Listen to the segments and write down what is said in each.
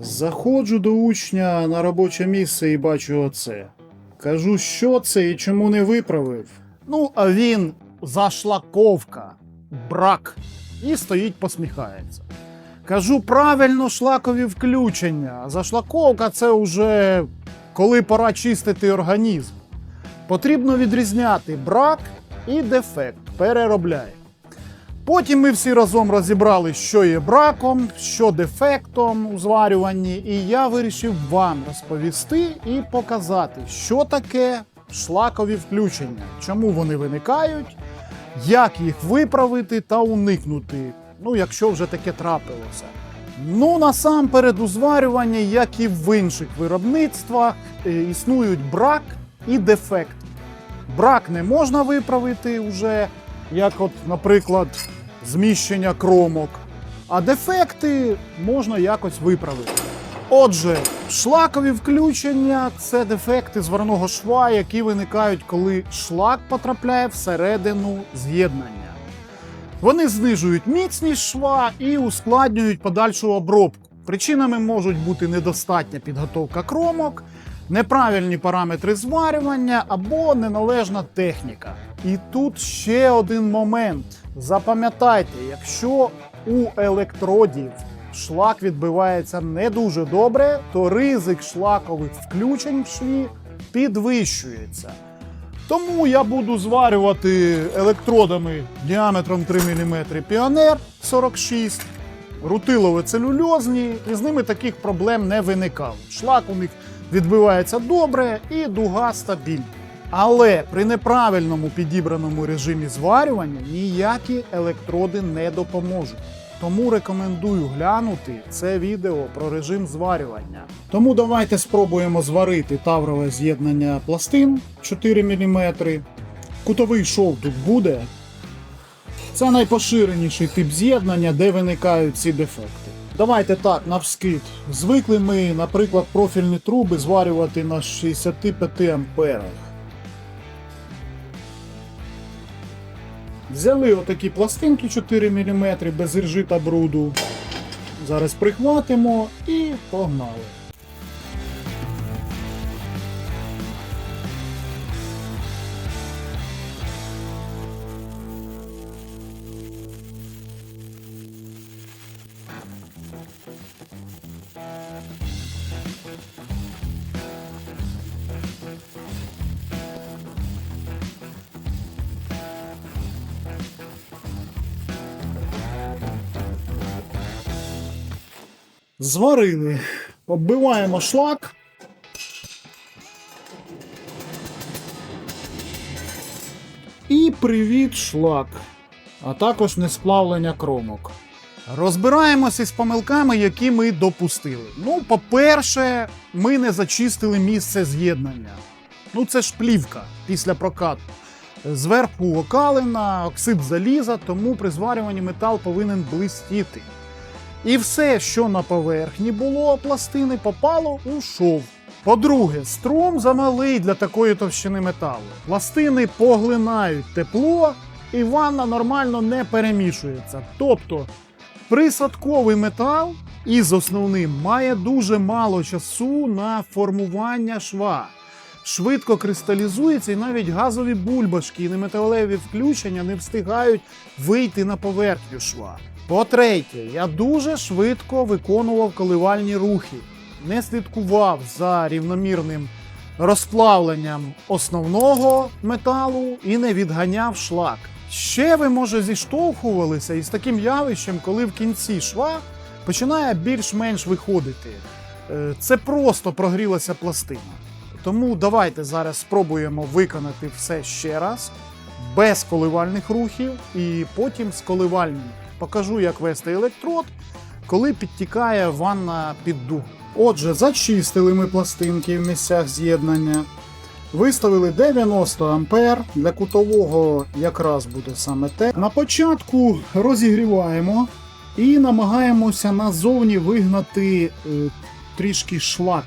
Заходжу до учня на робоче місце і бачу оце. Кажу, що це і чому не виправив. Ну, а він зашлаковка, брак. І стоїть, посміхається. Кажу, правильно шлакові включення. Зашлаковка це вже коли пора чистити організм. Потрібно відрізняти брак і дефект. Переробляй. Потім ми всі разом розібрали, що є браком, що дефектом у зварюванні, і я вирішив вам розповісти і показати, що таке шлакові включення, чому вони виникають, як їх виправити та уникнути, ну якщо вже таке трапилося. Ну, насамперед, у зварюванні, як і в інших виробництвах, е, існують брак і дефект. Брак не можна виправити вже, як, от, наприклад, зміщення кромок, а дефекти можна якось виправити. Отже, шлакові включення це дефекти зварного шва, які виникають, коли шлак потрапляє всередину з'єднання. Вони знижують міцність шва і ускладнюють подальшу обробку. Причинами можуть бути недостатня підготовка кромок, неправильні параметри зварювання або неналежна техніка. І тут ще один момент. Запам'ятайте, якщо у електродів шлак відбивається не дуже добре, то ризик шлакових включень в шві підвищується. Тому я буду зварювати електродами діаметром 3 мм Піонер 46, рутилове целюльозні, і з ними таких проблем не виникало. Шлак у них відбивається добре і дуга стабільна. Але при неправильному підібраному режимі зварювання ніякі електроди не допоможуть. Тому рекомендую глянути це відео про режим зварювання. Тому давайте спробуємо зварити таврове з'єднання пластин 4 мм. Кутовий шов тут буде. Це найпоширеніший тип з'єднання, де виникають ці дефекти. Давайте так, навскид. Звикли ми, наприклад, профільні труби зварювати на 65 амперах. Взяли отакі пластинки 4 мм без іржи та бруду. Зараз прихватимо і погнали. Зварили. Оббиваємо шлак. І привіт шлак. А також несплавлення кромок. Розбираємося з помилками, які ми допустили. Ну, по-перше, ми не зачистили місце з'єднання. Ну, це ж плівка після прокату. Зверху окалина, оксид заліза, тому при зварюванні метал повинен блистіти. І все, що на поверхні було пластини, попало у шов. По-друге, струм замалий для такої товщини металу. Пластини поглинають тепло, і ванна нормально не перемішується. Тобто присадковий метал із основним має дуже мало часу на формування шва. Швидко кристалізується, і навіть газові бульбашки і неметалеві включення не встигають вийти на поверхню шва. По-третє, я дуже швидко виконував коливальні рухи, не слідкував за рівномірним розплавленням основного металу і не відганяв шлак. Ще ви, може, зіштовхувалися із таким явищем, коли в кінці шва починає більш-менш виходити. Е, Це просто прогрілася пластина. Тому давайте зараз спробуємо виконати все ще раз, без коливальних рухів, і потім з коливальним. Покажу, як вести електрод, коли підтікає ванна під дуг. Отже, зачистили ми пластинки в місцях з'єднання. Виставили 90 ампер. Для кутового якраз буде саме те. На початку розігріваємо і намагаємося назовні вигнати е, трішки шлак,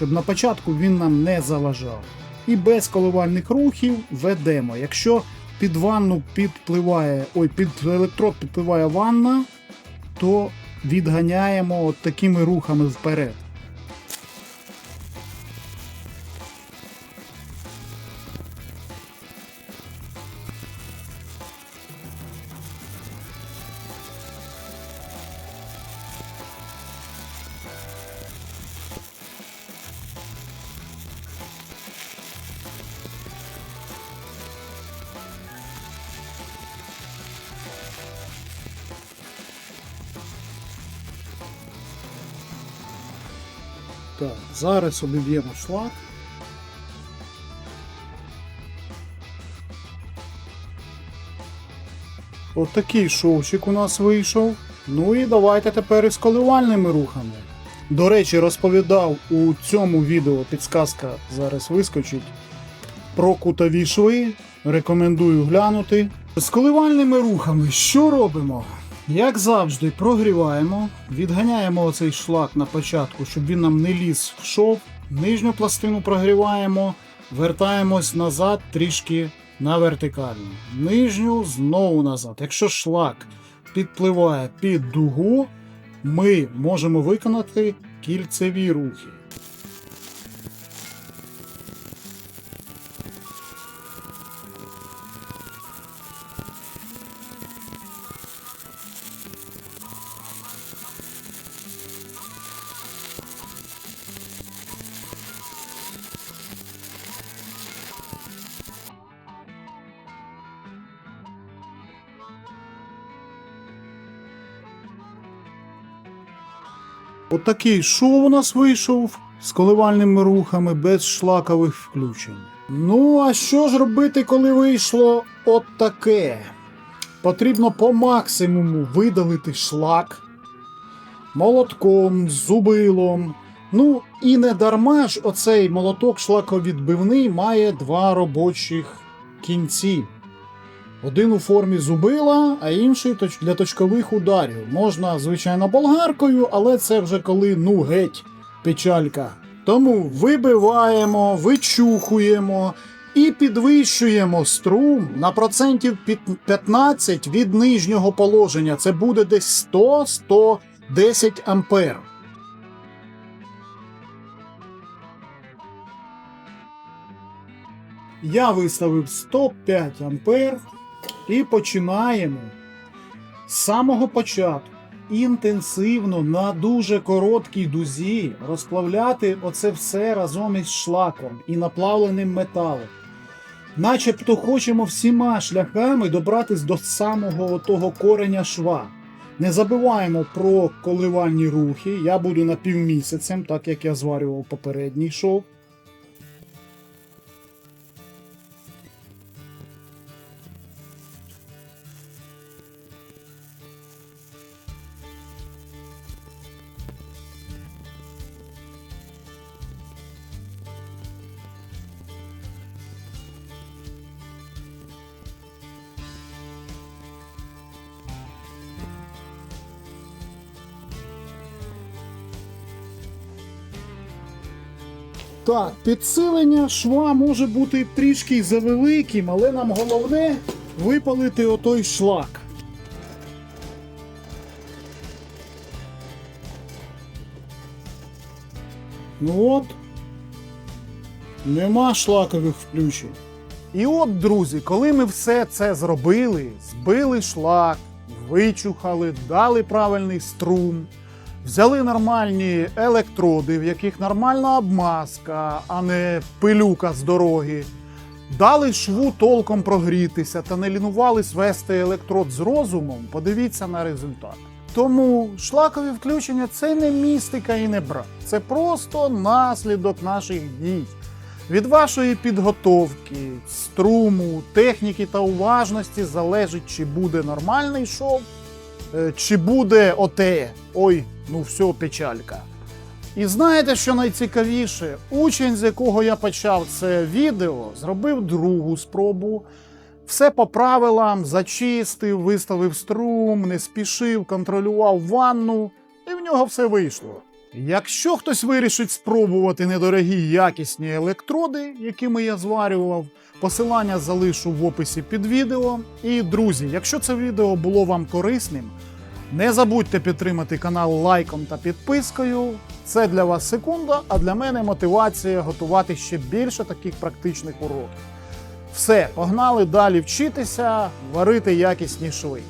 щоб на початку він нам не заважав. І без коливальних рухів ведемо. Якщо під ванну підпливає, ой, під електрод підпливає ванна, то відганяємо от такими рухами вперед. Так, зараз обіб'ємо шлак. От шовчик у нас вийшов. Ну і давайте тепер із коливальними рухами. До речі, розповідав у цьому відео підсказка зараз вискочить про кутові шви. Рекомендую глянути. З коливальними рухами що робимо? Як завжди, прогріваємо, відганяємо оцей шлак на початку, щоб він нам не ліз в шов. Нижню пластину прогріваємо, вертаємось назад трішки на вертикальну. Нижню знову назад. Якщо шлак підпливає під дугу, ми можемо виконати кільцеві рухи. Отакий шоу у нас вийшов з коливальними рухами без шлакових включень. Ну, а що ж робити, коли вийшло от? Потрібно по максимуму видалити шлак молотком, зубилом. Ну і не дарма ж оцей молоток шлаковідбивний має два робочих кінці. Один у формі зубила, а інший для точкових ударів. Можна, звичайно, болгаркою, але це вже коли ну геть печалька. Тому вибиваємо, вичухуємо і підвищуємо струм на процентів 15 від нижнього положення. Це буде десь 100-110 ампер. Я виставив 105 ампер і починаємо з самого початку інтенсивно на дуже короткій дузі розплавляти оце все разом із шлаком і наплавленим металом. Начебто хочемо всіма шляхами добратись до самого того кореня шва. Не забуваємо про коливальні рухи. Я буду на півмісяцем, так як я зварював попередній шов. Так, підсилення шва може бути трішки завеликим, але нам головне випалити отой шлак. Ну от, нема шлакових включень. І от, друзі, коли ми все це зробили, збили шлак, вичухали, дали правильний струм, взяли нормальні електроди, в яких нормальна обмазка, а не пилюка з дороги. Дали шву толком прогрітися та не лінувались вести електрод з розумом, подивіться на результат. Тому шлакові включення це не містика і не брак. Це просто наслідок наших дій. Від вашої підготовки, струму, техніки та уважності залежить, чи буде нормальний шов, чи буде оте. Ой, ну все, печалька. І знаєте, що найцікавіше? Учень, з якого я почав це відео, зробив другу спробу. Все по правилам, зачистив, виставив струм, не спішив, контролював ванну, і в нього все вийшло. Якщо хтось вирішить спробувати недорогі якісні електроди, якими я зварював, посилання залишу в описі під відео. І друзі, якщо це відео було вам корисним, Не забудьте підтримати канал лайком та підпискою. Це для вас секунда, а для мене мотивація готувати ще більше таких практичних уроків. Все, погнали далі вчитися, варити якісні шви.